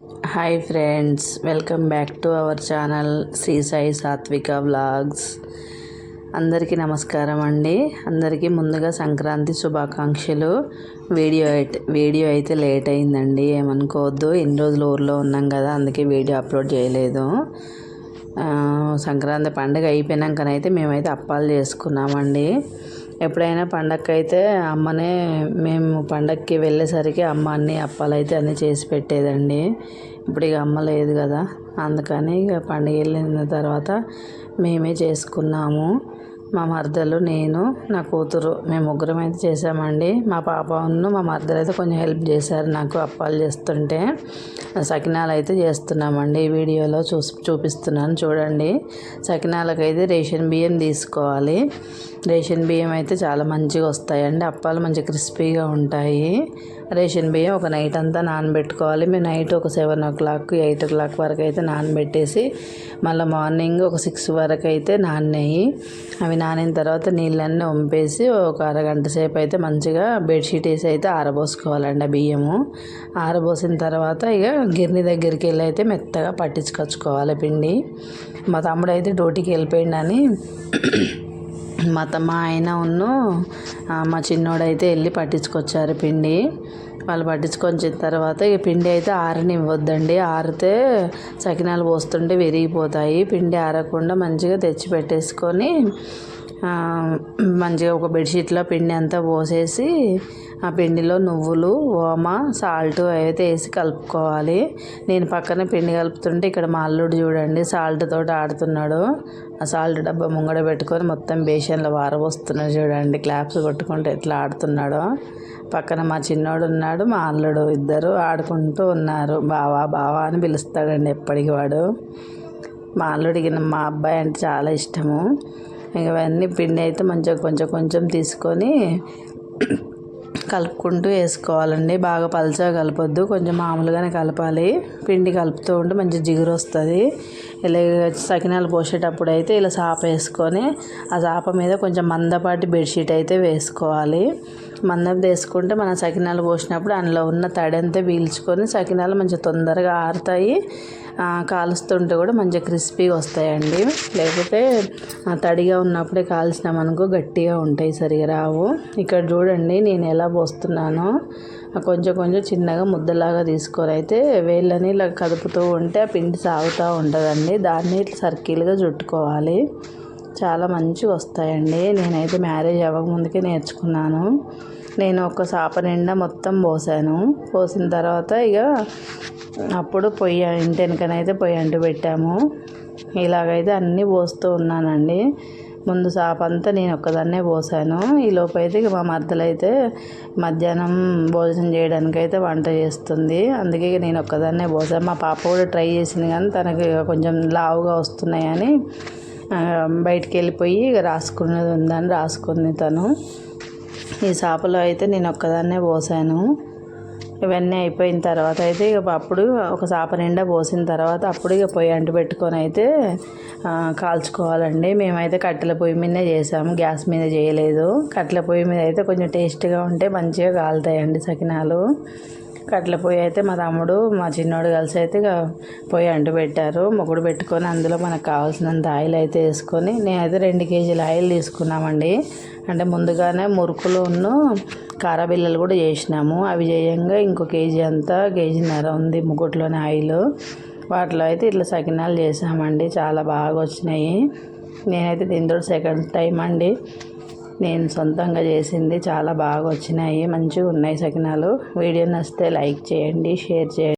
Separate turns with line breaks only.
Hi friends welcome back to our channel Shri Sai Satvika vlogs అందరికీ నమస్కారం అండి. అందరికీ ముందుగా సంక్రాంతి శుభాకాంక్షలు. వీడియో వీడియో అయితే లేట్ అయిందండి. ఏమనుకోవద్దు. ఎన్ని రోజులు ఊర్లో ఉన్నాం కదా అందుకే వీడియో అప్లోడ్ చేయలేదు. సంక్రాంతి పండుగ అయిపోయినాకనైతే మేమైతే అప్పాలు చేసుకున్నామండి. ఎప్పుడైనా పండగకి అయితే అమ్మనే మేము పండగకి వెళ్ళేసరికి అమ్మ అన్ని అప్పాలు అయితే అన్నీ చేసి పెట్టేదండి. ఇప్పుడు ఇక అమ్మ లేదు కదా అందుకని ఇక పండుగ వెళ్ళిన తర్వాత మేమే చేసుకున్నాము. మా మరదలు నేను నా కూతురు మేము ముగ్గురం అయితే చేసామండి మా పాపను మా మరదలు అయితే కొంచెం హెల్ప్ చేశారు నాకు అప్పాలు చేస్తుంటే. సకినాలు అయితే చేస్తున్నామండి. ఈ వీడియోలో చూసి చూపిస్తున్నాను చూడండి. సకినాలకు అయితే రేషన్ బియ్యం తీసుకోవాలి. రేషన్ బియ్యం అయితే చాలా మంచిగా వస్తాయండి. అప్పాలు మంచి క్రిస్పీగా ఉంటాయి. రేషన్ బియ్యం ఒక నైట్ అంతా నానబెట్టుకోవాలి. మేము నైట్ ఒక seven o'clock eight o'clock వరకు అయితే నానబెట్టేసి మళ్ళీ మార్నింగ్ ఒక సిక్స్ వరకు అయితే నానినాయి. అవి నానిన తర్వాత నీళ్ళన్నీ వంపేసి ఒక అరగంట సేపు అయితే మంచిగా బెడ్షీట్ వేసి అయితే ఆరబోసుకోవాలండి ఆ బియ్యము. ఆరబోసిన తర్వాత ఇక గిర్ని దగ్గరికి వెళ్ళి అయితే మెత్తగా పట్టించుకొచ్చుకోవాలి పిండి. మా తమ్ముడు అయితే డ్యూటీకి వెళ్ళిపోయిండని మా తమ్మ మా ఆయన ఉన్ను మా చిన్నోడైతే వెళ్ళి పట్టించుకొచ్చారు పిండి. వాళ్ళు పట్టించుకొచ్చిన తర్వాత ఈ పిండి అయితే ఆరనివ్వద్దండి. ఆరితే సకినాలు పోస్తుంటే విరిగిపోతాయి. పిండి ఆరకుండా మంచిగా తెచ్చి పెట్టేసుకొని మంచిగా ఒక బెడ్షీట్లో పిండి అంతా పోసేసి ఆ పిండిలో నువ్వులు ఓమ సాల్ట్ అయితే వేసి కలుపుకోవాలి. నేను పక్కన పిండి కలుపుతుంటే ఇక్కడ మా అల్లుడు చూడండి సాల్ట్ తోటి ఆడుతున్నాడు. ఆ సాల్ట్ డబ్బా ముంగడ పెట్టుకొని మొత్తం బేషన్లో వారబోస్తున్నాడు చూడండి. క్లాప్స్ కొట్టుకుంటూ ఎట్లా ఆడుతున్నాడో. పక్కన మా చిన్నోడు ఉన్నాడు మా అల్లుడు ఇద్దరు ఆడుకుంటూ ఉన్నారు. బావా బావా అని పిలుస్తాడండి ఎప్పటికి వాడు. మా అల్లుడికి మా అబ్బాయి అంటే చాలా ఇష్టము. ఇవన్నీ పిండి అయితే మంచిగా కొంచెం కొంచెం తీసుకొని కలుపుకుంటూ వేసుకోవాలండి. బాగా పలచగా కలపొద్దు. కొంచెం మామూలుగానే కలపాలి. పిండి కలుపుతూ ఉంటే మంచి జిగురు వస్తుంది. ఇలా సకినాలు పోసేటప్పుడు అయితే ఇలా సాప వేసుకొని ఆ సాప మీద కొంచెం మందపాటి బెడ్షీట్ అయితే వేసుకోవాలి. మందం వేసుకుంటే మనం సకినాలు పోసినప్పుడు అందులో ఉన్న తడి అంతా పీల్చుకొని సకినాలు మంచిగా తొందరగా ఆరుతాయి. కాలుస్తుంటే కూడా మంచిగా క్రిస్పీగా వస్తాయండి. లేకపోతే తడిగా ఉన్నప్పుడే కాల్చినామనుకో గట్టిగా ఉంటాయి సరిగా రావు. ఇక్కడ చూడండి నేను ఎలా పోస్తున్నానో. కొంచెం కొంచెం చిన్నగా ముద్దలాగా తీసుకొని అయితే వేళ్ళని ఇలా కదుపుతూ ఉంటే ఆ పిండి సాగుతూ ఉంటుందండి. దాన్ని ఇట్లా సర్కిల్గా చుట్టుకోవాలి. చాలా మంచిగా వస్తాయండి. నేనైతే మ్యారేజ్ అవ్వకముందుకే నేర్చుకున్నాను. నేను ఒక సాప నిండా మొత్తం పోసాను. పోసిన తర్వాత ఇక అప్పుడు పొయ్యి ఇంటి వెనకనైతే పొయ్యి అంటు పెట్టాము. ఇలాగైతే అన్నీ పోస్తూ ఉన్నానండి. ముందు సాప అంతా నేను ఒక్కదాన్నే పోసాను. ఈ లోపైతే అయితే ఇక మా మద్దలు అయితే మధ్యాహ్నం భోజనం చేయడానికి అయితే వంట చేస్తుంది. అందుకే ఇక నేను ఒక్కదాన్నే పోసాను. మా పాప కూడా ట్రై చేసింది కానీ తనకి ఇక కొంచెం లావుగా వస్తున్నాయని బయటికి వెళ్ళిపోయి ఇక రాసుకున్నది ఉందని రాసుకుంది తను. ఈ చేపలో అయితే నేను ఒక్కదాన్నే పోసాను. ఇవన్నీ అయిపోయిన తర్వాత అయితే ఇక అప్పుడు ఒక చేప నిండా పోసిన తర్వాత అప్పుడు ఇక పొయ్యి అంటు పెట్టుకొని అయితే కాల్చుకోవాలండి. మేమైతే కట్టెల పొయ్యి మీదనే చేసాము. గ్యాస్ మీద చేయలేదు. కట్టెల పొయ్యి మీద అయితే కొంచెం టేస్ట్గా ఉంటే మంచిగా కాలుతాయండి సకినాలు. కట్టెల పొయ్యి అయితే మా తమ్ముడు మా చిన్నోడు కలిసి అయితే పొయ్యి అంటు పెట్టారు. మొగుడు పెట్టుకొని అందులో మనకు కావాల్సినంత ఆయిల్ అయితే వేసుకొని నేనైతే రెండు కేజీల ఆయిల్ తీసుకున్నామండి. అంటే ముందుగానే మురుకులు ఉన్న కారబిల్లలు కూడా చేసినాము. అవి చేయంగా ఇంకో కేజీ అంతా కేజీన్నర ఉంది ముగ్గుట్లోని ఆయిల్. వాటిలో అయితే ఇట్లా సకినాలు చేసామండి. చాలా బాగా వచ్చినాయి. నేనైతే దీంతో సెకండ్ టైం అండి. నేను సొంతంగా చేసింది చాలా బాగా వచ్చినాయి మంచిగా ఉన్నాయి సకినాలు. వీడియో నచ్చితే లైక్ చేయండి షేర్ చేయండి.